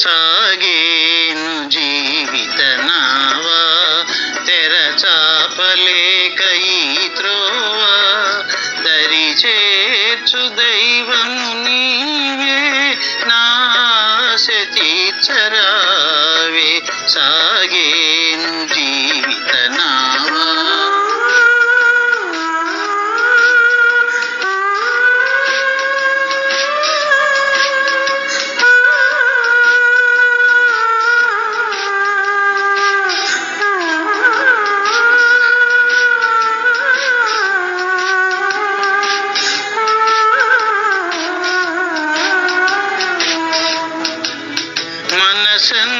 సాగేను జీవిత నావా తెరచాపలేక ఈ త్రోవ దరి చేర్చు దైవము నీవే నాశ తీర్చరావే సా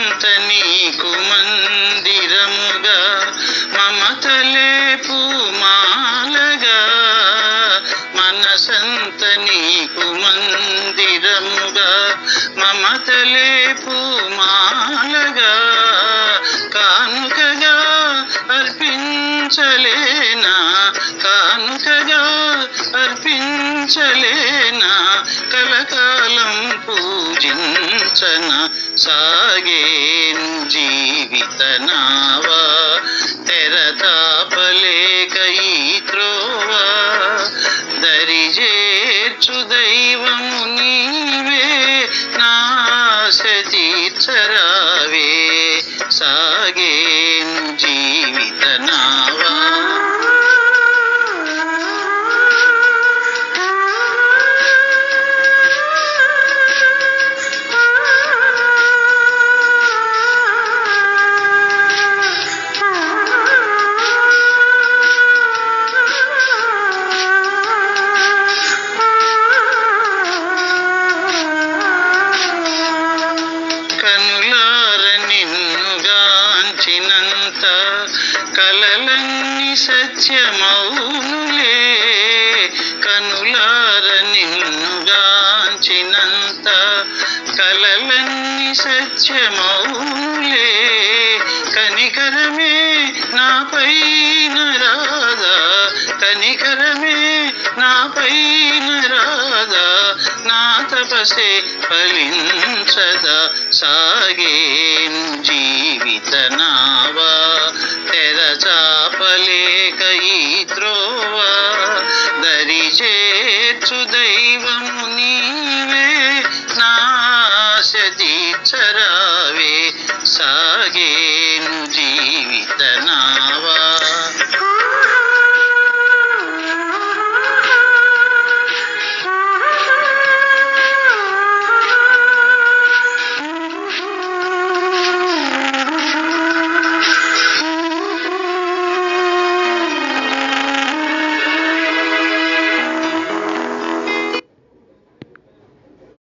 మనసంత నీకు మందిరముగా మమతలే పూమాలగా మనసంత నీకు మందిరముగా మమతలే పూమాలగా కానుకగా అర్పించలేనా కానుకగా అర్పించలేనా. కలకాలం పూజించన సాగేను జీవిత నావా తెరతాపలేక నిన్నుగాంచినంత కలలన్నీ సత్యమౌనులే. కనులార నిన్నుగాంచినంత కలలన్నీ సత్యమౌనులే. కనికరమే నాపైన రాదా కనికరమే నాపైన రాదా నా తపసే ఫలించదా సాగేను. ఈ